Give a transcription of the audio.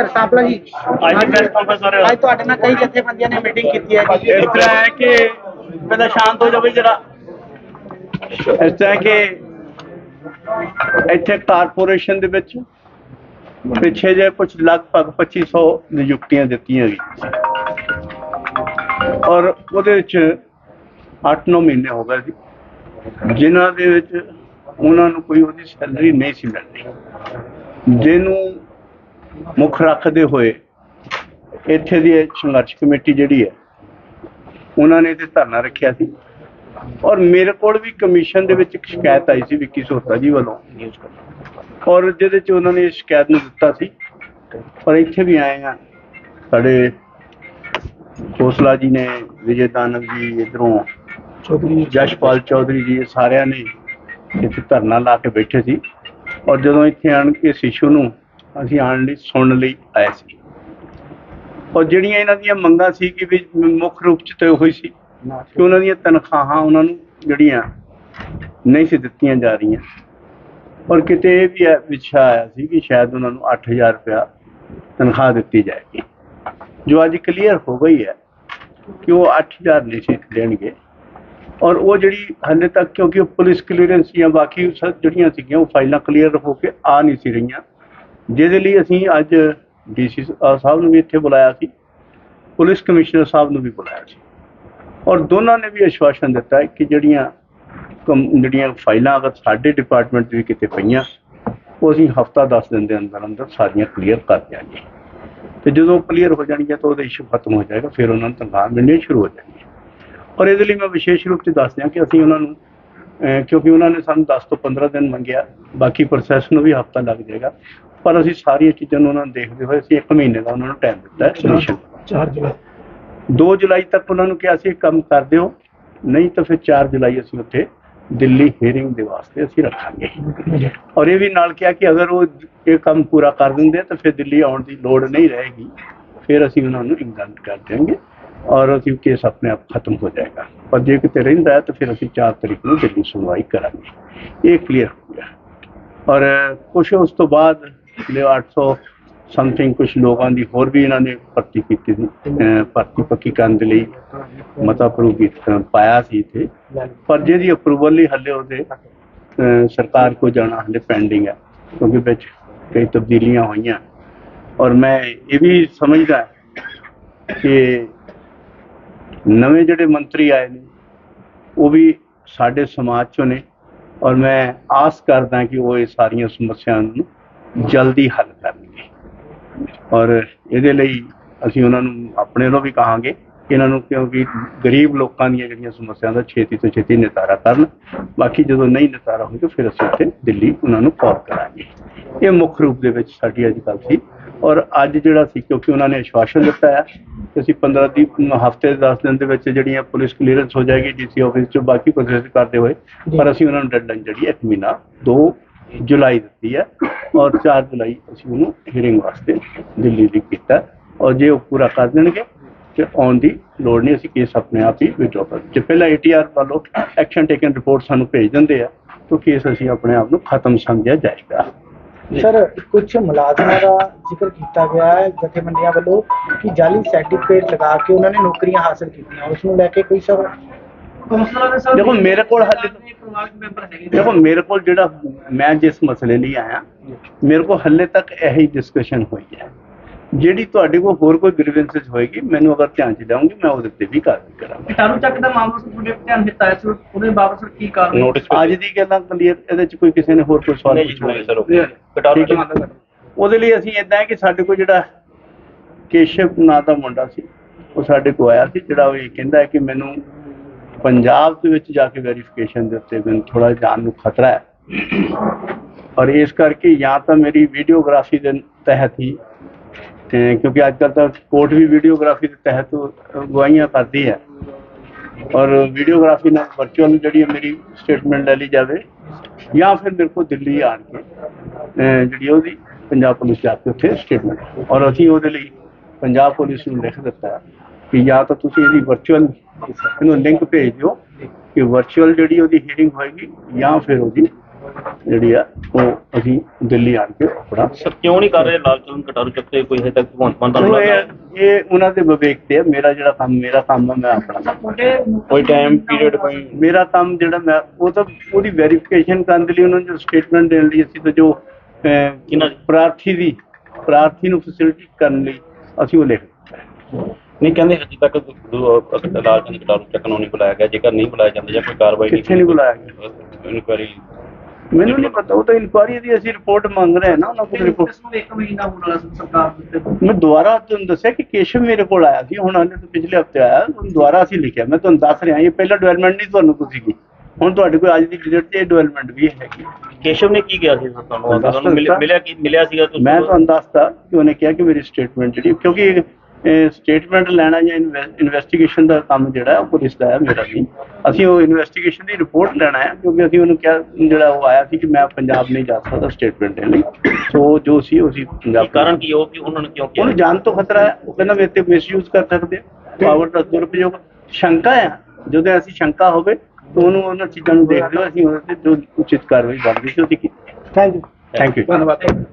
Sir ਸਾਪਲਾ ਜੀ। ਅੱਜ ਦੀ press conference ਹੋ ਰਿਹਾ। ਅੱਜ ਤੁਹਾਡੇ ਨਾਲ ਕਈ ਜਥੇਬੰਦੀਆਂ ਨੇ ਮੀਟਿੰਗ ਕੀਤੀ ਹੈ ਜੀ। ਇਸ ਤਰ੍ਹਾਂ ਹੈ ਕਿ ਪਹਿਲਾਂ ਸ਼ਾਂਤ ਹੋ ਜਾਵੇ ਜਰਾ। ਇਸ ਤਰ੍ਹਾਂ ਕਿ ਇੱਥੇ ਕਾਰਪੋਰੇਸ਼ਨ ਦੇ ਵਿੱਚ ਪਿੱਛੇ ਜੇ ਕੁਝ ਲਗਭਗ 2500 ਨਿਯੁਕਤੀਆਂ ਦਿੱਤੀਆਂ ਗਈਆਂ। ਔਰ ਉਹਦੇ ਵਿੱਚ 8-9 ਮਹੀਨੇ ਹੋ ਗਏ ਸੀ ਜਿਨ੍ਹਾਂ ਦੇ ਵਿੱਚ ਉਹਨਾਂ ਨੂੰ ਕੋਈ ਉਹਦੀ ਸੈਲਰੀ ਨਹੀਂ ਸੀ ਮਿਲਦੀ। ਜਿਹਨੂੰ ਮੁੱਖ ਰੱਖਦੇ ਹੋਏ ਇੱਥੇ ਦੀ ਸੰਘਰਸ਼ ਕਮੇਟੀ ਜਿਹੜੀ ਹੈ ਉਹਨਾਂ ਨੇ ਤੇ ਧਰਨਾ ਰੱਖਿਆ ਸੀ। ਔਰ ਮੇਰੇ ਕੋਲ ਵੀ ਕਮਿਸ਼ਨ ਦੇ ਵਿੱਚ ਇੱਕ ਸ਼ਿਕਾਇਤ ਆਈ ਸੀ ਵਿੱਕੀ ਸੋਤਾ ਜੀ ਵੱਲੋਂ। ਔਰ ਜਿਹਦੇ ਚ ਉਹਨਾਂ ਨੇ ਸ਼ਿਕਾਇਤ ਨੂੰ ਦਿੱਤਾ ਸੀ। ਪਰ ਇੱਥੇ ਵੀ ਆਏ ਆ ਸਾਡੇ ਖੋਸਲਾ ਜੀ ਨੇ ਵਿਜੇ ਦਾਨਵ ਜੀ ਇਧਰੋਂ ਚੌਧਰੀ ਜਸ਼ਪਾਲ ਚੌਧਰੀ ਜੀ ਇਹ ਸਾਰਿਆਂ ਨੇ ਇੱਥੇ ਧਰਨਾ ਲਾ ਕੇ ਬੈਠੇ ਸੀ। ਔਰ ਜਦੋਂ ਇੱਥੇ ਆਣ ਕੇ ਇਸ ਇਸ਼ੂ ਨੂੰ ਅਸੀਂ ਆਉਣ ਲਈ, ਸੁਣਨ ਲਈ ਆਏ ਸੀ। ਔਰ ਜਿਹੜੀਆਂ ਇਹਨਾਂ ਦੀਆਂ ਮੰਗਾਂ ਸੀ ਕਿ ਵੀ ਮੁੱਖ ਰੂਪ ਚ ਤੇ ਹੋਈ ਸੀ ਕਿ ਉਹਨਾਂ ਦੀਆਂ ਤਨਖਾਹਾਂ ਉਹਨਾਂ ਨੂੰ ਜਿਹੜੀਆਂ ਨਹੀਂ ਸੀ ਦਿੱਤੀਆਂ ਜਾ ਰਹੀਆਂ। ਔਰ ਕਿਤੇ ਇਹ ਵੀ ਵਿਛਾ ਆਇਆ ਸੀ ਕਿ ਸ਼ਾਇਦ ਉਹਨਾਂ ਨੂੰ 8000 ਰੁਪਇਆ ਤਨਖਾਹ ਦਿੱਤੀ ਜਾਏਗੀ। ਜੋ ਅੱਜ ਕਲੀਅਰ ਹੋ ਗਈ ਹੈ ਕਿ ਉਹ 8000 ਨਹੀਂ ਸੀ ਦੇਣਗੇ। ਔਰ ਉਹ ਜਿਹੜੀ ਹਾਲੇ ਤੱਕ ਕਿਉਂਕਿ ਉਹ ਪੁਲਿਸ ਕਲੀਅਰੈਂਸ ਜਾਂ ਬਾਕੀ ਸਭ ਜਿਹੜੀਆਂ ਸੀਗੀਆਂ, ਉਹ ਫਾਈਲਾਂ ਕਲੀਅਰ ਹੋ ਕੇ ਆ ਨਹੀਂ ਸੀ ਰਹੀਆਂ। ਜਿਹਦੇ ਲਈ ਅਸੀਂ ਅੱਜ ਡੀਸੀ ਸਾਹਿਬ ਨੂੰ ਵੀ ਇੱਥੇ ਬੁਲਾਇਆ ਸੀ, ਪੁਲਿਸ ਕਮਿਸ਼ਨਰ ਸਾਹਿਬ ਨੂੰ ਵੀ ਬੁਲਾਇਆ ਸੀ। ਔਰ ਦੋਨਾਂ ਨੇ ਵੀ ਆਸ਼ਵਾਸਨ ਦਿੱਤਾ ਹੈ ਕਿ ਜਿਹੜੀਆਂ ਕਮ- ਜਿਹੜੀਆਂ ਫਾਈਲਾਂ ਅਗਰ ਸਾਡੇ ਡਿਪਾਰਟਮੈਂਟ ਦੀ ਕਿਤੇ ਪਈਆਂ, ਉਹ ਅਸੀਂ ਹਫਤਾ 10 ਦਿਨ ਦੇ ਅੰਦਰ ਅੰਦਰ ਸਾਰੀਆਂ ਕਲੀਅਰ ਕਰ ਦਿਆਂਗੇ। ਤੇ ਜਦੋਂ ਕਲੀਅਰ ਹੋ ਜਾਣਗੀਆਂ ਤਾਂ ਉਹਦਾ ਇਸ਼ੂ ਖਤਮ ਹੋ ਜਾਏਗਾ, ਫਿਰ ਉਹਨਾਂ ਨੂੰ ਤਨਖਾਹ ਮਿਲਣੀ ਸ਼ੁਰੂ ਹੋ ਜਾਣੀ ਔਰ ਇਹਦੇ ਲਈ ਮੈਂ ਵਿਸ਼ੇਸ਼ ਰੂਪ 'ਚ ਦੱਸ ਦਿਆਂ ਕਿ ਅਸੀਂ ਉਹਨਾਂ ਨੂੰ ਕਿਉਂਕਿ ਉਹਨਾਂ ਨੇ ਸਾਨੂੰ 10 ਤੋਂ 15 ਦਿਨ ਮੰਗਿਆ, ਬਾਕੀ ਪ੍ਰੋਸੈਸ ਨੂੰ ਵੀ ਹਫਤਾ ਲੱਗ ਜਾਏਗਾ। ਪਰ ਅਸੀਂ ਸਾਰੀਆਂ ਚੀਜ਼ਾਂ ਨੂੰ ਉਹਨਾਂ ਨੂੰ ਦੇਖਦੇ ਹੋਏ ਅਸੀਂ 1 ਮਹੀਨੇ ਦਾ ਉਹਨਾਂ ਨੂੰ ਟਾਈਮ ਦਿੱਤਾ ਸੋਲੂਸ਼ਨ 4 ਜੁਲਾਈ। 2 ਜੁਲਾਈ ਤੱਕ ਉਹਨਾਂ ਨੂੰ ਕਿਹਾ ਸੀ ਕੰਮ ਕਰ ਦਿਓ ਨਹੀਂ ਤਾਂ ਫਿਰ 4 ਜੁਲਾਈ ਅਸੀਂ ਉੱਥੇ ਦਿੱਲੀ ਹੀਅਰਿੰਗ ਦੇ ਵਾਸਤੇ ਅਸੀਂ ਰੱਖਾਂਗੇ। ਔਰ ਇਹ ਵੀ ਨਾਲ ਕਿਹਾ ਕਿ ਅਗਰ ਉਹ ਇਹ ਕੰਮ ਪੂਰਾ ਕਰ ਦਿੰਦੇ ਤਾਂ ਫਿਰ ਦਿੱਲੀ ਆਉਣ ਦੀ ਲੋੜ ਨਹੀਂ ਰਹੇਗੀ। ਫਿਰ ਅਸੀਂ ਉਹਨਾਂ ਨੂੰ ਇੰਗਲੈਂਡ ਕਰ ਦੇਵਾਂਗੇ ਔਰ ਅਸੀਂ ਕੇਸ ਆਪਣੇ ਆਪ ਖਤਮ ਹੋ ਜਾਏਗਾ। ਪਰ ਜੇ ਕਿਤੇ ਰਹਿੰਦਾ ਹੈ ਤਾਂ ਫਿਰ ਅਸੀਂ 4 ਤਰੀਕ ਨੂੰ ਦਿੱਲੀ ਸੁਣਵਾਈ ਕਰਾਂਗੇ। ਇਹ ਕਲੀਅਰ ਹੋ ਗਿਆ। ਔਰ ਕੁਛ ਉਸ ਤੋਂ ਬਾਅਦ ਜਿਹੜੇ 800 ਸਮਥਿੰਗ ਕੁਝ ਲੋਕਾਂ ਦੀ ਹੋਰ ਵੀ ਇਹਨਾਂ ਨੇ ਭਰਤੀ ਕੀਤੀ ਸੀ। ਭਰਤੀ ਪੱਕੀ ਕਰਨ ਦੇ ਲਈ ਮਤਾ ਪ੍ਰੂਵ ਕੀਤਾ ਪਾਇਆ ਸੀ ਇੱਥੇ। ਪਰ ਜਿਹਦੀ ਅਪਰੂਵਲ ਲਈ ਹੱਲੇ ਉਹਦੇ ਸਰਕਾਰ ਕੋ ਜਾਣਾ ਹੱਲੇ ਪੈਂਡਿੰਗ ਹੈ, ਕਿਉਂਕਿ ਵਿੱਚ ਕਈ ਤਬਦੀਲੀਆਂ ਹੋਈਆਂ। ਔਰ ਮੈਂ ਇਹ ਵੀ ਸਮਝਦਾ ਕਿ ਨਵੇਂ ਜਿਹੜੇ ਮੰਤਰੀ ਆਏ ਨੇ, ਉਹ ਵੀ ਸਾਡੇ ਸਮਾਜ ਚੋਂ ਨੇ। ਔਰ ਮੈਂ ਆਸ ਕਰਦਾ ਕਿ ਉਹ ਇਹ ਸਾਰੀਆਂ ਸਮੱਸਿਆਵਾਂ ਨੂੰ ਜਲਦੀ ਹੱਲ ਕਰਨਗੇ। ਔਰ ਇਹਦੇ ਲਈ ਅਸੀਂ ਉਹਨਾਂ ਨੂੰ ਆਪਣੇ ਵੱਲੋਂ ਵੀ ਕਹਾਂਗੇ ਇਹਨਾਂ ਨੂੰ ਕਿਉਂਕਿ ਗਰੀਬ ਲੋਕਾਂ ਦੀਆਂ ਜਿਹੜੀਆਂ ਸਮੱਸਿਆਵਾਂ ਦਾ ਛੇਤੀ ਤੋਂ ਛੇਤੀ ਨਿਪਟਾਰਾ ਕਰਨ, ਬਾਕੀ ਜਦੋਂ ਨਹੀਂ ਨਿਪਟਾਰਾ ਹੋਏਗਾ ਫਿਰ ਅਸੀਂ ਉੱਥੇ ਦਿੱਲੀ ਉਹਨਾਂ ਨੂੰ ਕਾਲ ਕਰਾਂਗੇ। ਇਹ ਮੁੱਖ ਰੂਪ ਦੇ ਵਿੱਚ ਸਾਡੀ ਅੱਜ ਕੱਲ੍ਹ ਸੀ। ਔਰ ਅੱਜ ਜਿਹੜਾ ਸੀ, ਕਿਉਂਕਿ ਉਹਨਾਂ ਨੇ ਆਸ਼ਵਾਸਨ ਦਿੱਤਾ ਹੈ ਕਿ ਅਸੀਂ 15 ਦੀ, ਹਫ਼ਤੇ 10 ਦਿਨ ਦੇ ਵਿੱਚ ਜਿਹੜੀਆਂ ਪੁਲਿਸ ਕਲੀਅਰੈਂਸ ਹੋ ਜਾਏਗੀ ਡੀਸੀ ਆਫਿਸ ਚ ਬਾਕੀ ਪ੍ਰੋਸੈਸ ਕਰਦੇ ਹੋਏ, ਪਰ ਅਸੀਂ ਉਹਨਾਂ ਨੂੰ ਡੈਡਲਾਈਨ ਜਿਹੜੀ ਹੈ ਇੱਕ ਮਹੀਨਾ 2 ਜੁਲਾਈ ਦਿੱਤੀ ਹੈ ਔਰ 4 ਜੁਲਾਈ ਅਸੀਂ ਉਹਨੂੰ ਹੀਅਰਿੰਗ ਵਾਸਤੇ ਦਿੱਲੀ ਦੀ ਕੀਤਾ ਔਰ ਜੇ ਉਹ ਪੂਰਾ ਕਰ ਦੇਣਗੇ, ਤੇ ਆਉਣ ਦੀ ਲੋੜ ਨਹੀਂ, ਅਸੀਂ ਕੇਸ ਆਪਣੇ ਆਪ ਹੀ ਵਿਡਰਾਅ ਕਰ ਜੇ ਪਹਿਲਾਂ ਏਟੀਆਰ ਵੱਲੋਂ ਐਕਸ਼ਨ ਟੇਕਨ ਰਿਪੋਰਟ ਸਾਨੂੰ ਭੇਜ ਦਿੰਦੇ ਆ, ਤਾਂ ਕੇਸ ਅਸੀਂ ਆਪਣੇ ਆਪ ਨੂੰ ਖਤਮ ਸਮਝਿਆ ਜਾਏਗਾ ਸਰ ਕੁਝ ਮੁਲਾਜ਼ਮਾਂ ਦਾ ਜ਼ਿਕਰ ਕੀਤਾ ਗਿਆ ਹੈ ਜਥੇਬੰਦੀਆਂ ਵੱਲੋਂ ਕਿ ਜਾਲੀ ਸਰਟੀਫਿਕੇਟ ਲਗਾ ਕੇ ਉਹਨਾਂ ਨੇ ਨੌਕਰੀਆਂ ਹਾਸਲ ਕੀਤੀਆਂ। ਉਸ ਨੂੰ ਲੈ ਕੇ ਕੋਈ ਸਰ ਦੇਖੋ ਮੇਰੇ ਕੋਲ ਹਾਲੇ ਦੇਖੋ ਮੇਰੇ ਕੋਲ ਜਿਹੜਾ ਮੈਂ ਜਿਸ ਮਸਲੇ ਲਈ ਆਇਆ ਮੇਰੇ ਕੋਲ ਹੱਲੇ ਤੱਕ ਇਹੀ ਡਿਸਕਸ਼ਨ ਹੋਈ ਹੈ। ਜਿਹੜੀ ਤੁਹਾਡੇ ਕੋਲ ਹੋਰ ਕੋਈ ਗ੍ਰੀਵੈਂਸਸ ਹੋਏਗੀ ਮੈਨੂੰ ਅਗਰ ਧਿਆਨ ਚ ਲਿਆਉਂਗੀ ਮੈਂ ਉਹਦੇ ਤੇ ਵੀ ਕਾਰਵਾਈ ਕਰਾਂਗਾ। ਚਾਰੂ ਚੱਕ ਦਾ ਮਾਮਲਾ ਤੁਹਾਡੇ ਧਿਆਨ ਦਿੱਤਾ ਹੈ ਸਰ ਉਹਦੇ ਬਾਬਤ ਸਰ ਕੀ ਨੋਟਿਸ ਅੱਜ ਦੀ ਗੱਲਾਂ ਕਲੀਅਰ ਇਹਦੇ ਚ ਕੋਈ ਕਿਸੇ ਨੇ ਹੋਰ ਕੋਈ ਸਵਾਲ ਸਰ ਕਟਾਰੂ। ਉਹਦੇ ਲਈ ਅਸੀਂ ਇਦਾਂ ਹੈ ਕਿ ਸਾਡੇ ਕੋਲ ਜਿਹੜਾ ਕੇਸ਼ਵ ਨਾਂ ਦਾ ਮੁੰਡਾ ਸੀ ਉਹ ਸਾਡੇ ਕੋਲ ਆਇਆ ਸੀ ਜਿਹੜਾ ਉਹ ਇਹ ਕਹਿੰਦਾ ਹੈ ਕਿ ਮੈਨੂੰ ਪੰਜਾਬ ਦੇ ਵਿੱਚ ਜਾ ਕੇ ਵੈਰੀਫਿਕੇਸ਼ਨ ਦੇ ਉੱਤੇ ਮੈਨੂੰ ਥੋੜਾ ਜਾਨ ਨੂੰ ਖਤਰਾ ਹੈ। ਔਰ ਇਸ ਕਰਕੇ ਜਾਂ ਤਾਂ ਮੇਰੀ ਵੀਡੀਓਗ੍ਰਾਫੀ ਦੇ ਤਹਿਤ ਹੀ, ਤੇ ਕਿਉਂਕਿ ਅੱਜ ਕੱਲ੍ਹ ਤਾਂ ਕੋਰਟ ਵੀ ਵੀਡੀਓਗ੍ਰਾਫੀ ਦੇ ਤਹਿਤ ਗਵਾਹੀਆਂ ਕਰਦੀ ਹੈ। ਔਰ ਵੀਡੀਓਗ੍ਰਾਫੀ ਨਾਲ ਵਰਚੁਅਲ ਜਿਹੜੀ ਹੈ ਮੇਰੀ ਸਟੇਟਮੈਂਟ ਲੈ ਲਈ ਜਾਵੇ, ਜਾਂ ਫਿਰ ਮੇਰੇ ਕੋਲ ਦਿੱਲੀ ਆਣ ਕੇ ਜਿਹੜੀ ਉਹਦੀ ਪੰਜਾਬ ਪੁਲਿਸ ਜਾ ਕੇ ਉੱਥੇ ਸਟੇਟਮੈਂਟ ਔਰ ਅਸੀਂ ਉਹਦੇ ਲਈ ਪੰਜਾਬ ਪੁਲਿਸ ਨੂੰ ਲਿਖ ਦਿੱਤਾ ਕਿ ਜਾਂ ਤਾਂ ਤੁਸੀਂ ਇਹਦੀ ਵਰਚੁਅਲ ਇਹਨੂੰ ਲਿੰਕ ਭੇਜ ਦਿਓ ਕਿ ਵਰਚੁਅਲ ਜਿਹੜੀ ਉਹਦੀ ਹੀਅਰਿੰਗ ਹੋਏਗੀ ਜਾਂ ਫਿਰ ਉਹਦੀ ਜਿਹੜੀ ਆ ਉਹ ਅਸੀਂ ਦਿੱਲੀ ਆਣ ਕੇ ਆਪਣਾ ਸਰ ਕਿਉਂ ਨਹੀਂ ਕਰ ਰਹੇ? ਲਾਲ ਚੰਦ ਕਟਾਰੂ ਚੱਕ ਤੇ ਕੋਈ ਹਜੇ ਤੱਕ ਭਗਵੰਤ ਮਾਨ ਦਾ ਇਹ ਇਹ ਉਹਨਾਂ ਦੇ ਵਿਵੇਕ ਤੇ ਮੇਰਾ ਜਿਹੜਾ ਕੰਮ ਮੇਰਾ ਕੰਮ ਆ ਮੈਂ ਆਪਣਾ ਕੋਈ ਟਾਈਮ ਪੀਰੀਅਡ ਕੋਈ? ਮੇਰਾ ਕੰਮ ਜਿਹੜਾ ਮੈਂ ਉਹ ਤਾਂ ਉਹਦੀ ਵੈਰੀਫਿਕੇਸ਼ਨ ਕਰਨ ਦੇ ਲਈ ਉਹਨਾਂ ਨੂੰ ਸਟੇਟਮੈਂਟ ਦੇਣ ਲਈ ਅਸੀਂ ਤਾਂ ਜੋ ਦੀ? ਪ੍ਰਾਰਥੀ ਦੀ ਪ੍ਰਾਰਥੀ ਨੂੰ ਫੈਸਿਲਿਟੀ ਕਰਨ ਲਈ ਅਸੀਂ ਉਹ ਲਿਖ ਨਹੀਂ ਕਹਿੰਦੇ ਹਜੇ ਤੱਕ ਲਾਲ ਚੰਦ ਕਟਾਰੂ ਚੱਕ ਨੂੰ ਨਹੀਂ ਬੁਲਾਇਆ ਗਿਆ ਜੇਕਰ ਨਹੀਂ ਬੁਲਾਇਆ ਜਾਂਦਾ ਜਾਂ ਕੋਈ ਕਾਰਵਾਈ ਕਿੱਥੇ ਨਹੀਂ ਬੁਲਾਇਆ ਗਿਆ? ਇਨਕੁਆਰੀ ਮੈਨੂੰ ਨਹੀਂ ਪਤਾ ਉਹ ਤਾਂ ਇਨਕੁਆਰੀ ਦੀ ਅਸੀਂ ਰਿਪੋਰਟ ਮੰਗ ਰਹੇ ਹਾਂ ਨਾ ਉਹਨਾਂ ਕੋਲ ਰਿਪੋਰਟ ਇਸ ਨੂੰ ਇੱਕ ਮਹੀਨਾ ਹੋਣ ਵਾਲਾ ਸਰਕਾਰ। ਮੈਂ ਦੁਬਾਰਾ ਤੁਹਾਨੂੰ ਦੱਸਿਆ ਕਿ ਕੇਸ਼ਵ ਮੇਰੇ ਕੋਲ ਆਇਆ ਸੀ ਹੁਣ ਹਾਲੇ ਤੋਂ ਪਿਛਲੇ ਹਫ਼ਤੇ ਆਇਆ ਹੁਣ ਦੁਬਾਰਾ ਅਸੀਂ ਲਿਖਿਆ ਮੈਂ ਤੁਹਾਨੂੰ ਦੱਸ ਰਿਹਾ ਇਹ ਪਹਿਲਾ ਡਿਵੈਲਪਮੈਂਟ ਨਹੀਂ ਤੁਹਾਨੂੰ ਕੋਈ ਸੀਗੀ ਹੁਣ ਤੁਹਾਡੇ ਕੋਲ ਅੱਜ ਦੀ ਡੇਟ ਇਹ ਡਿਵੈਲਪਮੈਂਟ ਵੀ ਹੈਗੀ ਕੇਸ਼ਵ ਨੇ ਕੀ ਕਿਹਾ ਸੀ ਤੁਹਾਨੂੰ ਤੁਹਾਨੂੰ ਮਿਲਿਆ- ਕੀ ਮਿਲਿਆ ਸੀਗਾ ਤੁਸੀਂ ਮੈਂ ਤੁਹਾਨੂੰ ਦੱਸਤਾ ਕਿ ਉਹਨੇ ਕਿਹਾ ਕਿ ਮੇਰੀ ਸਟੇਟਮੈਂਟ ਜਿਹੜੀ ਕਿਉਂਕਿ ਸਟੇਟਮੈਂਟ ਲੈਣਾ ਜਾਂ ਇਨਵੈਸਟੀਗੇਸ਼ਨ ਦਾ ਕੰਮ ਜਿਹੜਾ ਹੈ ਉਹ ਪੁਲਿਸ ਦਾ ਹੈ ਮੇਰਾ ਨਹੀਂ ਅਸੀਂ ਉਹ ਇਨਵੈਸਟੀਗੇਸ਼ਨ ਦੀ ਰਿਪੋਰਟ ਲੈਣਾ ਹੈ ਕਿਉਂਕਿ ਅਸੀਂ ਉਹਨੂੰ ਕਿਹਾ ਜਿਹੜਾ ਉਹ ਆਇਆ ਸੀ ਕਿ ਮੈਂ ਪੰਜਾਬ ਨਹੀਂ ਜਾ ਸਕਦਾ ਸਟੇਟਮੈਂਟ ਦੇਣ ਲਈ। ਸੋ ਜੋ ਸੀ ਉਹ ਸੀ ਪੰਜਾਬ ਕੀ ਕਾਰਨ ਕੀ ਉਹ ਕਿ ਉਹਨਾਂ ਨੇ ਕਿਉਂ ਕਿਹਾ? ਉਹਨੂੰ ਜਾਨ ਤੋਂ ਖਤਰਾ ਹੈ। ਉਹ ਕਹਿੰਦਾ ਮੇਰੇ ਤੇ ਮਿਸਯੂਜ਼ ਕਰ ਸਕਦੇ ਪਾਵਰ ਦਾ ਦੁਰਉਪਯੋਗ। ਸ਼ੰਕਾ ਹੈ। ਜਦੋਂ ਐਸੀ ਸ਼ੰਕਾ ਹੋਵੇ ਤਾਂ ਉਹਨੂੰ ਉਹਨਾਂ ਚੀਜ਼ਾਂ ਨੂੰ ਦੇਖਦੇ ਹੋ ਅਸੀਂ ਉਹਦੇ ਤੇ ਜੋ ਉਚਿਤ ਕਾਰਵਾਈ ਬਣਦੀ ਸੀ ਉਹਦੀ ਕੀਤੀ। ਥੈਂਕ ਯੂ ਥੈਂਕ ਯੂ ਧੰਨਵਾਦ।